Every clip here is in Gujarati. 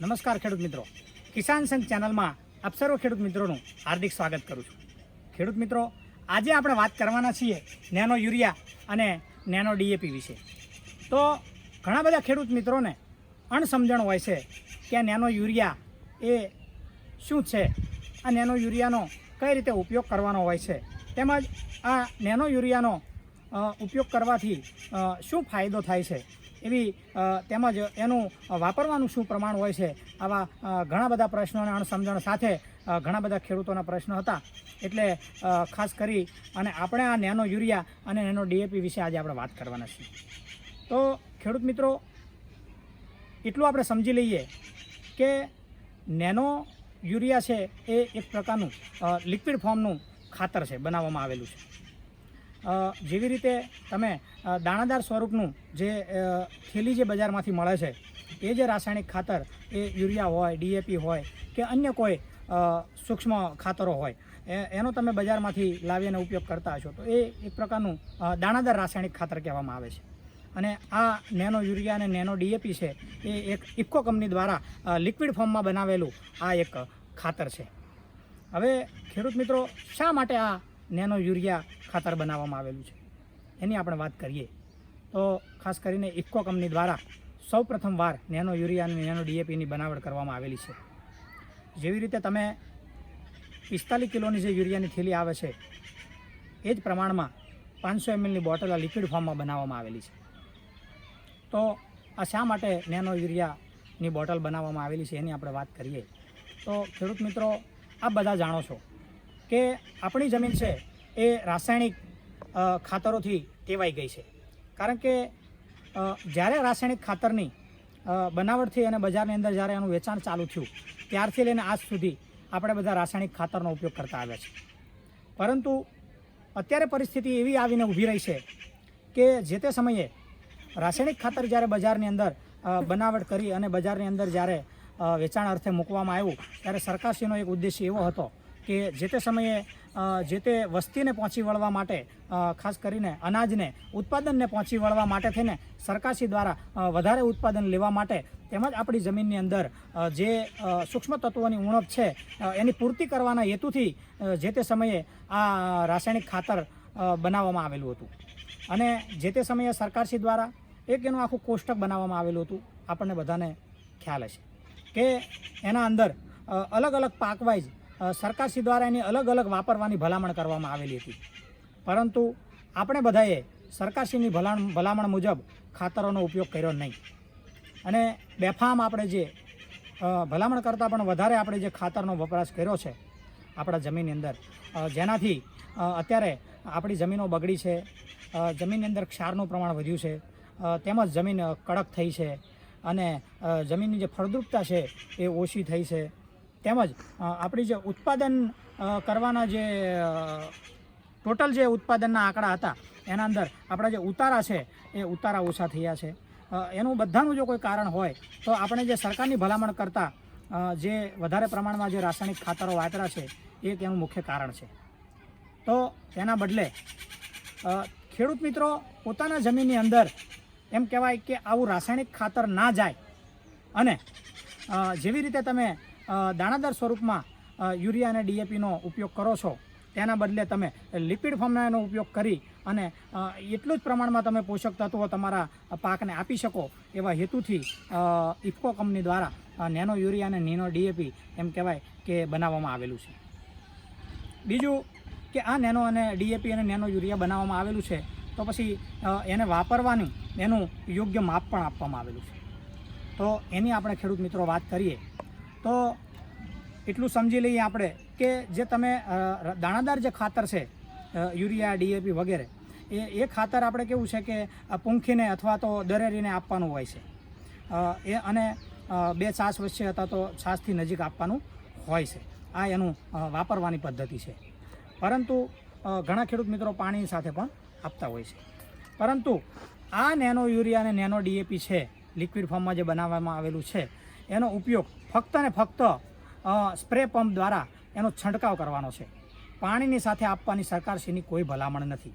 નમસ્કાર ખેડૂત મિત્રો. કિસાન સંઘ ચેનલમાં આપ ખેડૂત મિત્રોનું હાર્દિક સ્વાગત કરું છું. ખેડૂત મિત્રો, આજે આપણે વાત કરવાના છીએ નેનો યુરિયા અને નેનો ડીએપી વિશે. તો ઘણા બધા ખેડૂત મિત્રોને અણસમજણ હોય છે કે નેનો યુરિયા એ શું છે? આ નેનો યુરિયાનો કઈ રીતે ઉપયોગ કરવાનો હોય છે? તેમજ આ નેનો યુરિયાનો ઉપયોગ કરવાથી શું ફાયદો થાય છે? એવી તેમજ એનું વાપરવાનું શું પ્રમાણ હોય છે? આવા ઘણા બધા પ્રશ્નોને અણસમજણ સાથે ઘણા બધા ખેડૂતોના પ્રશ્નો હતા. એટલે ખાસ કરી અને આપણે આ નેનો યુરિયા અને નેનો ડીએપી વિશે આજે આપણે વાત કરવાના છીએ. તો, ખેડૂત મિત્રો, એટલું આપણે સમજી લઈએ કે નેનો યુરિયા છે એ એક પ્રકારનું લિક્વિડ ફોર્મનું ખાતર છે, બનાવવામાં આવેલું છે. જેવી રીતે તમે દાણાદાર સ્વરૂપનું જે થેલી જે બજારમાંથી મળે છે, એ જે રાસાયણિક ખાતર, એ યુરિયા હોય ડીએપી હોય કે અન્ય કોઈ સૂક્ષ્મ ખાતરો હોય એનો તમે બજારમાંથી લાવીને ઉપયોગ કરતા હશો, તો એ એક પ્રકારનું દાણાદાર રાસાયણિક ખાતર કહેવામાં આવે છે. અને આ નેનો યુરિયા અને નેનો ડીએપી છે, એ એક ઇફકો કંપની દ્વારા લિક્વિડ ફોર્મમાં બનાવેલું આ એક ખાતર છે. હવે ખેડૂત મિત્રો, શા માટે આ નેનો યુરિયા ખાતર બનાવવામાં આવેલું છે. એની આપણે વાત કરીએ તો ખાસ કરીને ઇફકો કંપની દ્વારા સૌ પ્રથમવાર નેનો યુરિયા અને નેનો ડીએપીની બનાવટ કરવામાં આવેલી છે. જેવી રીતે તમે પિસ્તાલીસ કિલોની જે યુરિયાની થેલી આવે છે, એ જ પ્રમાણમાં પાંચસો એમએલની બોટલ આ લિક્વિડ ફોર્મમાં બનાવવામાં આવેલી છે. તો આ શા માટે નેનો યુરિયાની બોટલ બનાવવામાં આવેલી છે એની આપણે વાત કરીએ. તો ખેડૂત મિત્રો, આપ બધા જાણો છો કે આપણી જમીન છે એ રાસાયણિક ખાતરોથી ટેવાઈ ગઈ છે. કારણ કે જ્યારે રાસાયણિક ખાતરની બનાવટથી અને બજારની અંદર જ્યારે એનું વેચાણ ચાલુ થયું, ત્યારથી લઈને આજ સુધી આપણે બધા રાસાયણિક ખાતરનો ઉપયોગ કરતા આવ્યા છે પરંતુ અત્યારે પરિસ્થિતિ એવી આવીને ઊભી રહી છે કે જે તે સમયે રાસાયણિક ખાતર જ્યારે બજારની અંદર બનાવટ કરી અને બજારની અંદર જ્યારે વેચાણ અર્થે મૂકવામાં આવ્યું, ત્યારે સરકારશ્રીનો એક ઉદ્દેશ્ય એવો હતો કે જે તે સમયે જે તે વસ્તીને પહોંચી વળવા માટે ખાસ કરીને અનાજને, ઉત્પાદનને પહોંચી વળવા માટે થઈને સરકારશ્રી દ્વારા વધારે ઉત્પાદન લેવા માટે તેમજ આપણી જમીનની અંદર જે સૂક્ષ્મ તત્વોની ઉણપ છે એની પૂર્તિ કરવાના હેતુથી જે તે સમયે આ રાસાયણિક ખાતર બનાવવામાં આવેલું હતું. અને જે તે સમયે સરકારશ્રી દ્વારા એક એનું આખું કોષ્ટક બનાવવામાં આવેલું હતું. આપણને બધાને ખ્યાલ હશે કે એના અંદર અલગ અલગ પાક વાઇઝ સરકારશ્રી દ્વારા એની અલગ અલગ વાપરવાની ભલામણ કરવામાં આવેલી હતી. પરંતુ આપણે બધાએ સરકારશ્રીની ભલાણ, ભલામણ મુજબ ખાતરોનો ઉપયોગ કર્યો નહીં. અને બેફામ આપણે જે ભલામણ કરતાં પણ વધારે આપણે જે ખાતરનો વપરાશ કર્યો છે આપણા જમીનની અંદર જેનાથી અત્યારે આપણી જમીનો બગડી છે જમીનની અંદર ક્ષારનું પ્રમાણ વધ્યું છે તેમજ જમીન કડક થઈ છે અને જમીનની જે ફળદ્રુપતા છે એ ઓછી થઈ છે. તેમજ આપણી જે ઉત્પાદન કરવાના જે ટોટલ જે ઉત્પાદનના આંકડા હતા, એના અંદર આપણા જે ઉતારા છે, એ ઉતારા ઓછા થયા છે. એનું બધાનું જો કોઈ કારણ હોય, તો આપણે જે સરકારની ભલામણ કરતાં જે વધારે પ્રમાણમાં જે રાસાયણિક ખાતરો વાપર્યા છે, એ તેનું મુખ્ય કારણ છે. તો તેના બદલે ખેડૂત મિત્રો પોતાના જમીનની અંદર એમ કહેવાય કે આવું રાસાયણિક ખાતર ના જાય અને જેવી રીતે તમે દાણાદાર સ્વરૂપમાં યુરિયા અને ડીએપીનો ઉપયોગ કરો છો. તેના બદલે તમે લિપિડ ફોર્મના એનો ઉપયોગ કરી અને એટલું જ પ્રમાણમાં તમે પોષક તત્વો તમારા પાકને આપી શકો એવા હેતુથી ઇફકો કંપની દ્વારા નેનો યુરિયા અને નેનો ડીએપી એમ કહેવાય કે બનાવવામાં આવેલું છે. બીજું કે આ નેનો અને ડીએપી અને નેનો યુરિયા બનાવવામાં આવેલું છે, તો પછી એને વાપરવાનું એનું યોગ્ય માપ પણ આપવામાં આવેલું છે. તો એની આપણે ખેડૂત મિત્રો વાત કરીએ. તો એટલું સમજી લઈએ આપણે કે જે તમે દાણાદાર જે ખાતર છે યુરિયા ડીએપી વગેરે, એ એ ખાતર આપણે કેવું છે કે પૂંખીને અથવા તો દરેરીને આપવાનું હોય છે. એ અને બે છાસ વચ્ચે અથવા તો છાસથી નજીક આપવાનું હોય છે. આ એનું વાપરવાની પદ્ધતિ છે. પરંતુ ઘણા ખેડૂત મિત્રો પાણી સાથે પણ આપતા હોય છે. પરંતુ આ નેનો યુરિયા અને નેનો ડીએપી છે, લિક્વિડ ફોર્મમાં જે બનાવવામાં આવેલું છે એનો ઉપયોગ ફક્ત ને ફક્ત સ્પ્રે પંપ દ્વારા એનો છંટકાવ કરવાનો છે. પાણીની સાથે આપવાની સરકારશ્રીની કોઈ ભલામણ નથી.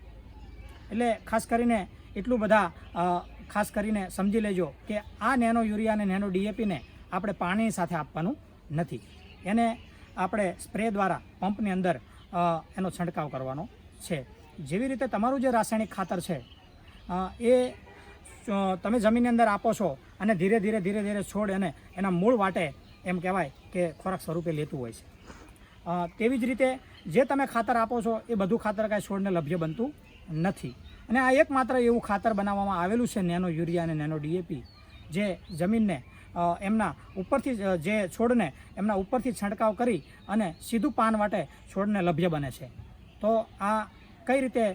એટલે ખાસ કરીને એટલું બધા ખાસ કરીને સમજી લેજો કે આ નેનો યુરિયા અને નેનો ડીએપીને આપણે પાણીની સાથે આપવાનું નથી. એને આપણે સ્પ્રે દ્વારા પંપની અંદર એનો છંટકાવ કરવાનો છે. જેવી રીતે તમારું જે રાસાયણિક ખાતર છે એ તમે જમીનની અંદર આપો છો અને ધીરે ધીરે ધીરે ધીરે છોડ અને એના મૂળ વાટે એમ કહેવાય કે ખોરાક સ્વરૂપે લેતું હોય છે. તેવી જ રીતે જે તમે ખાતર આપો છો એ બધું ખાતર કાંઈ છોડને લભ્ય બનતું નથી. અને આ એકમાત્ર એવું ખાતર બનાવવામાં આવેલું છે નેનો યુરિયા અને નેનો ડીએપી, જે જમીનને એમના ઉપરથી જે છોડને એમના ઉપરથી છંટકાવ કરી અને સીધું પાન વાટે છોડને લભ્ય બને છે. તો આ કઈ રીતે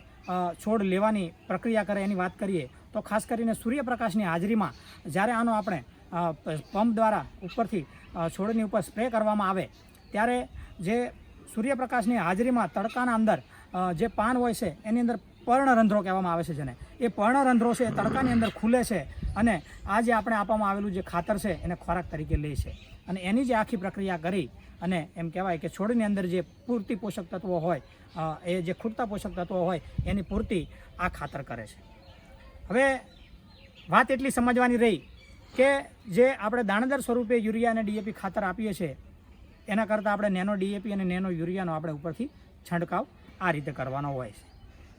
છોડ લેવાની પ્રક્રિયા કરે એની વાત કરીએ તો ખાસ કરીને સૂર્યપ્રકાશની હાજરીમાં જ્યારે આનો આપણે પંપ દ્વારા ઉપરથી છોડની ઉપર સ્પ્રે કરવામાં આવે, ત્યારે જે સૂર્યપ્રકાશની હાજરીમાં તડકાના અંદર જે પાન હોય છે, એની અંદર પર્ણરંધ્રો કહેવામાં આવે છે જેને. એ પર્ણરંધ્રો છે એ તડકાની અંદર ખુલે છે અને આ જે આપણે આપવામાં આવેલું જે ખાતર છે એને ખોરાક તરીકે લે છે. અને એની જે આખી પ્રક્રિયા કરી અને એમ કહેવાય કે છોડની અંદર જે પૂરતી પોષક તત્વો હોય એ જે ખૂટતા પોષક તત્વો હોય, એની પૂરતી આ ખાતર કરે છે. હવે વાત એટલી સમજવાની રહી કે જે આપણે દાણેદાર સ્વરૂપે યુરિયા અને ડીએપી ખાતર આપીએ છીએ, એના કરતાં આપણે નેનો ડીએપી અને નેનો યુરિયાનો આપણે ઉપરથી છંટકાવ આ રીતે કરવાનો હોય છે.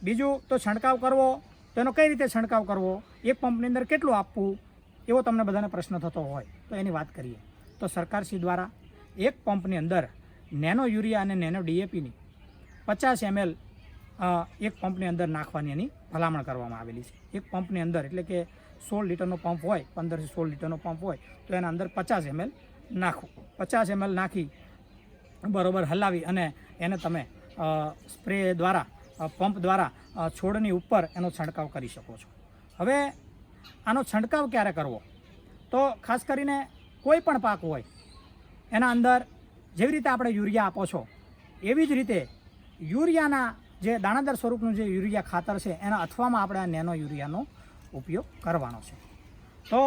બીજું, તો છંટકાવ કરવો, તો એનો કઈ રીતે છંટકાવ કરવો, એક પંપની અંદર કેટલું આપવું, એવો તમને બધાને પ્રશ્ન થતો હોય, તો એની વાત કરીએ. તો સરકારશ્રી દ્વારા એક પંપની અંદર નેનો યુરિયા અને નેનો ડીએપીની પચાસ એમએલ એક પંપની અંદર નાખવાની એની ભલામણ કરવામાં આવેલી છે. એક પંપની અંદર એટલે કે સોળ લીટરનો પંપ હોય, પંદરથી સોળ લીટરનો પંપ હોય, તો એના અંદર પચાસ એમએલ નાખો. પચાસ એમએલ નાખી બરોબર હલાવી અને એને તમે સ્પ્રે દ્વારા પંપ દ્વારા છોડની ઉપર એનો છંટકાવ કરી શકો છો. હવે આનો છંટકાવ ક્યારે કરવો? તો ખાસ કરીને કોઈ પણ પાક હોય, એના અંદર જેવી રીતે આપણે યુરિયા આપો છો, એવી જ રીતે યુરિયાના જે દાણાદાર સ્વરૂપનું જે યુરિયા ખાતર છે, એના અથવામાં આપણે આ નેનો યુરિયાનો ઉપયોગ કરવાનો છે. તો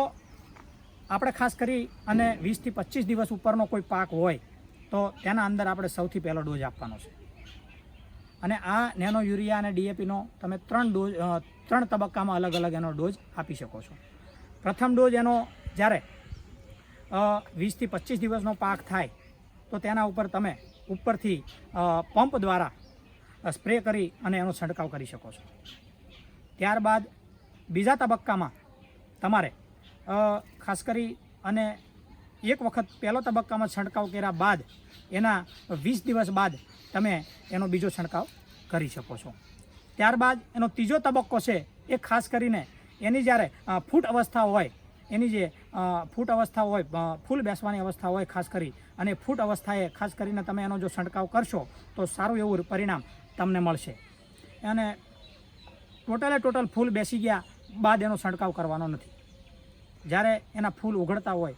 આપણે ખાસ કરી અને વીસથી પચીસ દિવસ ઉપરનો કોઈ પાક હોય, તો તેના અંદર આપણે સૌથી પહેલો ડોઝ આપવાનો છે. અને આ નેનો યુરિયા અને ડીએપીનો તમે ત્રણ ડોઝ ત્રણ તબક્કામાં અલગ અલગ એનો ડોઝ આપી શકો છો. પ્રથમ ડોઝ એનો જ્યારે વીસથી પચીસ દિવસનો પાક થાય, તો તેના ઉપર તમે ઉપરથી પંપ દ્વારા સ્પ્રે કરી અને એનો છંટકાવ કરી શકો છો. ત્યારબાદ બીજા તબક્કામાં તમારે ખાસ કરી અને એક વખત પહેલો તબક્કામાં છંટકાવ કર્યા બાદ એના વીસ દિવસ બાદ તમે એનો બીજો છંટકાવ કરી શકો છો. ત્યારબાદ એનો ત્રીજો તબક્કો છે એ ખાસ કરીને એની જ્યારે ફૂટ અવસ્થા હોય, એની જે ફૂટ અવસ્થા હોય ફૂલ બેસવાની અવસ્થા હોય ખાસ કરી અને ફૂટ અવસ્થાએ ખાસ કરીને તમે એનો જો છંટકાવ કરશો તો સારું એવું પરિણામ તમને મળશે. અને ટોટલે ટોટલ ફૂલ બેસી ગયા, બાદ એનો છંટકાવ કરવાનો નથી. જ્યારે એના ફૂલ ઉઘડતા હોય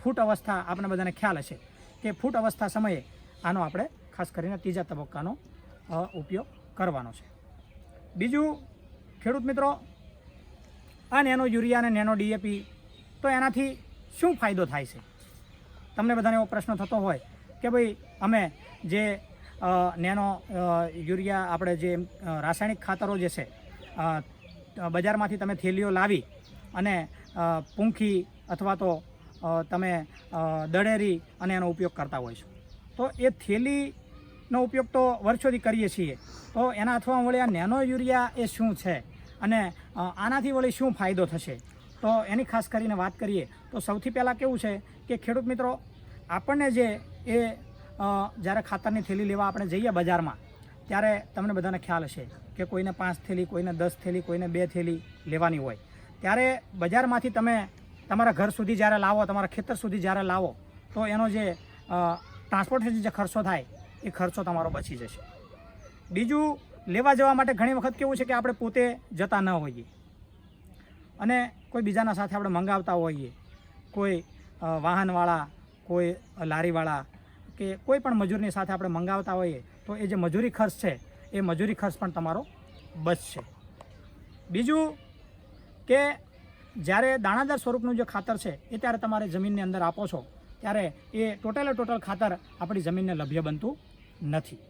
ફૂટ અવસ્થા આપણે બધાને ખ્યાલ હશે કે ફૂટ અવસ્થા સમયે આનો આપણે ખાસ કરીને ત્રીજા તબક્કાનો ઉપયોગ કરવાનો છે. બીજું, ખેડૂત મિત્રો, આ નેનો યુરિયા અને નેનો ડીએપી તો એનાથી શું ફાયદો થાય છે? તમને બધાને એવો પ્રશ્ન થતો હોય કે ભાઈ અમે જે નેનો યુરિયા આપણે જે રાસાયણિક ખાતરો જે છે બજારમાંથી તમે થેલીઓ લાવી અને પૂંખી અથવા તો તમે દળેરી અને એનો ઉપયોગ કરતા હોય છો. તો એ થેલીનો ઉપયોગ તો વર્ષોથી કરીએ છીએ. તો એના અથવા વળી આ નેનો યુરિયા એ શું છે અને આનાથી વળી શું ફાયદો થશે? તો એની ખાસ કરીને વાત કરીએ તો સૌથી પહેલાં કેવું છે કે ખેડૂત મિત્રો, આપણને જે એ જ્યારે ખાતરની થેલી લેવા આપણે જઈએ બજારમાં, ત્યારે તમને બધાને ખ્યાલ હશે કે કોઈને પાંચ થેલી, કોઈને દસ થેલી, કોઈને બે થેલી લેવાની હોય. ત્યારે બજારમાંથી તમે તમારા ઘર સુધી જ્યારે લાવો, તમારા ખેતર સુધી જ્યારે લાવો, તો એનો જે ટ્રાન્સપોર્ટેશન જે ખર્ચો થાય, એ ખર્ચો તમારો બચી જશે. બીજું, લેવા જવા માટે ઘણી વખત કેવું છે કે આપણે પોતે જતા ન હોઈએ. અને કોઈ બીજાના સાથે આપણે મંગાવતા હોઈએ. કોઈ વાહનવાળા, કોઈ લારીવાળા કે કોઈ પણ મજૂરની સાથે આપણે મંગાવતા હોઈએ તો એ જે મજૂરી ખર્ચ છે, એ મજૂરી ખર્ચ પણ તમારો બચશે. બીજું કે જ્યારે દાણાદાર સ્વરૂપનું જે ખાતર છે, એ ત્યારે તમારે જમીનની અંદર આપો છો, ત્યારે એ ટોટલે ટોટલ ખાતર આપણી જમીનને લભ્ય બનતું નથી.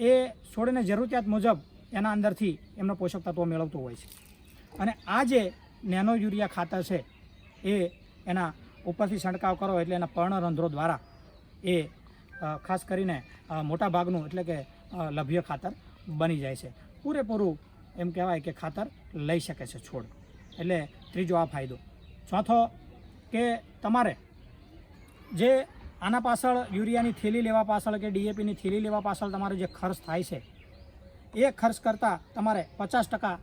એ છોડને જરૂરિયાત મુજબ એના અંદરથી એમનો પોષક તત્વો મેળવતું હોય છે. અને આ જે નેનો યુરિયા ખાતર છે, એ એના ઉપરથી છંટકાવ કરો એટલે એના પર્ણરંધ્રો દ્વારા એ ખાસ કરીને મોટા ભાગનું એટલે કે લભ્ય ખાતર બની જાય છે. પૂરેપૂરું એમ કહેવાય કે ખાતર લઈ શકે છે છોડ. એટલે ત્રીજો આ ફાયદો. ચોથો કે તમારે જે આના પાછળ યુરિયાની થેલી લેવા પાછળ કે ડીએપીની થેલી લેવા પાછળ તમારો જે ખર્ચ થાય છે, એ ખર્ચ કરતાં તમારે પચાસ ટકા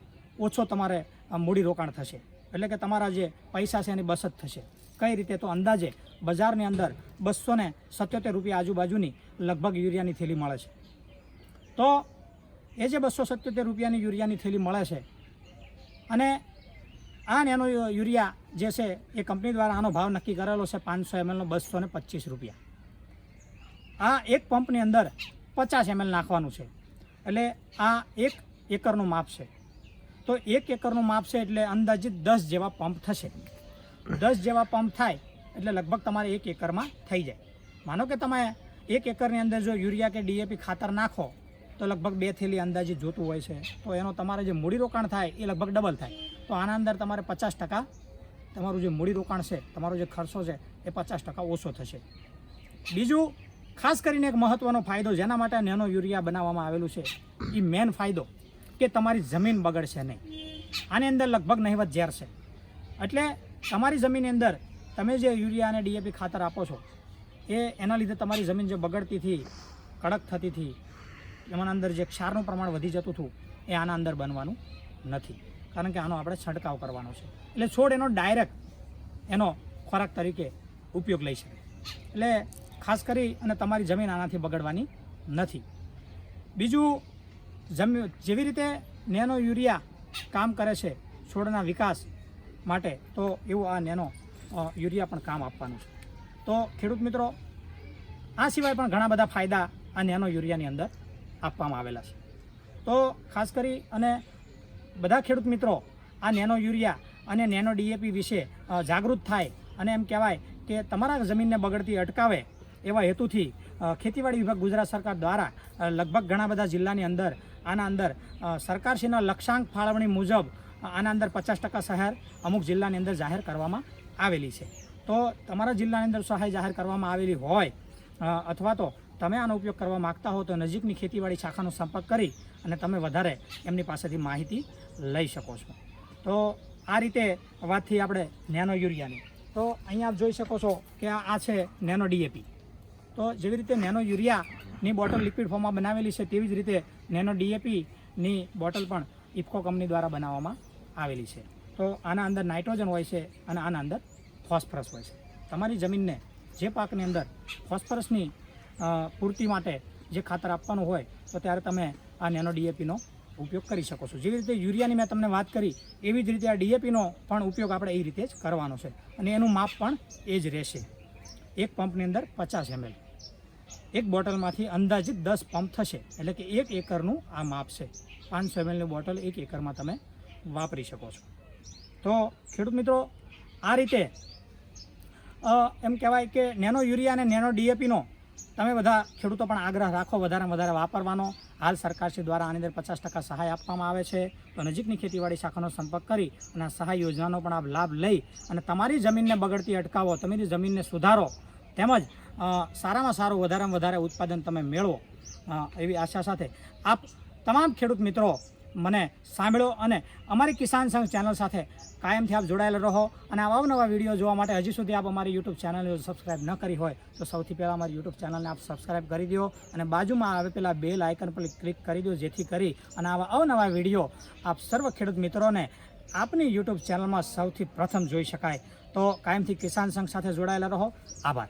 ઓછો તમારે મૂડીરોકાણ મૂડી રોકાણ થશે. એટલે કે તમારા જે પૈસા છે એની બચત થશે. કઈ રીતે તો અંદાજે બજારની અંદર બસો ને સત્યોતેર રૂપિયા આજુબાજુની લગભગ યુરિયાની થેલી મળે છે. તો એ જે બસો સત્યોતેર રૂપિયાની યુરિયાની થેલી મળે છે અને આ નેનો યુરિયા જે છે એ કંપની દ્વારા આનો ભાવ નક્કી કરેલો છે પાંચસો એમએલનો બસો ને પચીસ રૂપિયા. આ એક પંપની અંદર પચાસ એમએલ નાખવાનું છે. એટલે આ એક એકરનું માપ છે. તો એક એકરનું માપ છે એટલે અંદાજિત દસ જેવા પંપ થશે. દસ જેવા પંપ થાય, એટલે લગભગ તમારે એક એકરમાં થઈ જાય. માનો કે તમે એક એકરની અંદર જો યુરિયા કે ડીએપી ખાતર નાખો, તો લગભગ બે થેલી અંદાજે જોતું હોય છે. તો એનો તમારે જે મૂડી રોકાણ થાય, એ લગભગ ડબલ થાય. તો આના અંદર તમારે પચાસ ટકા તમારું જે મૂડી રોકાણ છે, તમારો જે ખર્ચો છે, એ પચાસ ટકા ઓછો થશે. બીજું, ખાસ કરીને એક મહત્ત્વનો ફાયદો જેના માટે નેનો યુરિયા બનાવવામાં આવેલું છે એ મેન ફાયદો કે તમારી જમીન બગડશે નહીં. આની અંદર લગભગ નહીવત ઝેર છે. એટલે તમારી જમીનની અંદર તમે જે યુરિયા અને ડીએપી ખાતર આપો છો, એ એના લીધે તમારી જમીન જે બગડતી હતી, કડક થતી હતી એમાં અંદર જે ક્ષારનું પ્રમાણ વધી જતું હતું, એ આના અંદર બનવાનું નથી. કારણ કે આનો આપણે છંટકાવ કરવાનો છે. એટલે છોડ એનો ડાયરેક્ટ એનો ખોરાક તરીકે ઉપયોગ લઈ શકે એટલે ખાસ કરી અને તમારી જમીન આનાથી બગડવાની નથી. બીજું, જમી, જેવી રીતે નેનો યુરિયા કામ કરે છે, છોડના વિકાસ માટે તો એવું આ નેનો યુરિયા પણ કામ આપવાનું છે. તો ખેડૂત મિત્રો, આ સિવાય પણ ઘણા બધા ફાયદા આ નેનો યુરિયાની અંદર આપવામાં આવેલા છે. તો ખાસ કરી અને બધા ખેડૂત મિત્રો, આ નેનો યુરિયા અને નેનો ડીએપી વિશે જાગૃત થાય અને એમ કહેવાય કે તમારા જમીનને બગડતી અટકાવે એવા હેતુથી ખેતીવાડી વિભાગ ગુજરાત સરકાર દ્વારા લગભગ ઘણા બધા જિલ્લાની અંદર, આના અંદર સરકારશ્રીના લક્ષ્યાંક ફાળવણી મુજબ આના અંદર પચાસ ટકા સહાય અમુક જિલ્લાની અંદર જાહેર કરવામાં આવેલી છે. તો તમારા જિલ્લાની અંદર સહાય જાહેર કરવામાં આવેલી હોય અથવા તો તમે આનો ઉપયોગ કરવા માગતા હો તો નજીકની ખેતીવાડી શાખાનો સંપર્ક કરી અને તમે વધારે એમની પાસેથી માહિતી લઈ શકો છો. તો આ રીતે વાતથી આપણે નેનો યુરિયાની. તો અહીંયા આપ જોઈ શકો છો કે આ છે નેનો ડીએપી. તો જેવી રીતે નેનો યુરિયાની બોટલ લિક્વિડ ફોર્મમાં બનાવેલી છે, તેવી જ રીતે નેનો ડીએપીની બોટલ પણ ઇફકો કંપની દ્વારા બનાવવામાં આવેલી છે. તો આના અંદર નાઇટ્રોજન હોય છે અને આના અંદર ફોસ્ફરસ હોય છે. તમારી જમીનને જે પાકની અંદર ફોસ્ફરસની પૂર્તિ માટે જે ખાતર આપવાનું હોય, તો ત્યારે તમે આ નેનો ડીએપીનો ઉપયોગ કરી શકો છો. જેવી રીતે યુરિયાની મેં તમને વાત કરી, એવી જ રીતે આ ડીએપીનો પણ ઉપયોગ આપણે એ રીતે જ કરવાનો છે. અને એનું માપ પણ એ જ રહેશે. એક પંપની અંદર પચાસ એમએલ. એક બોટલમાંથી અંદાજિત દસ પંપ થશે. એટલે કે એક એકરનું આ માપ છે. પાંચસો એમએલની બોટલ એક એકરમાં તમે વાપરી શકો છો. તો ખેડૂત મિત્રો, આ રીતે એમ કહેવાય કે નેનો યુરિયા અને નેનો ડીએપીનો તમે બધા ખેડૂતો પણ આગ્રહ રાખો, વધારે વધારે વાપરવાનો. હાલ સરકારશ્રી દ્વારા આની અંદર પચાસ ટકા સહાય આપવામાં આવે છે. તો નજીકની ખેતીવાડી શાખાનો સંપર્ક કરી અને આ સહાય યોજનાનો પણ આપ લાભ લઈ અને તમારી જમીનને બગડતી અટકાવો, તમારી જમીનને સુધારો તેમજ સારામાં સારું વધારેમાં વધારે ઉત્પાદન તમે મેળવો એવી આશા સાથે આપ તમામ ખેડૂત મિત્રો મને સાંભળો અને અમારી કિસાન સંઘ ચેનલ સાથે કાયમથી આપ જોડાયેલા રહો અને આવા નવા વીડિયો જોવા માટે હજી સુધી આપ અમારી યુટ્યુબ ચેનલને સબસ્ક્રાઇબ ન કરી હોય તો સૌથી પહેલાં અમારી યુટ્યુબ ચેનલને આપ સબસ્ક્રાઇબ કરી દો અને બાજુમાં આવે પેલા બેલ આઇકન પર ક્લિક કરી દો જેથી કરી અને આવા અવનવા વીડિયો આપ સર્વ ખેડૂત મિત્રોને આપની યુટ્યુબ ચેનલમાં સૌથી પ્રથમ જોઈ શકાય. તો કાયમથી કિસાન સંઘ સાથે જોડાયેલા રહો. આભાર.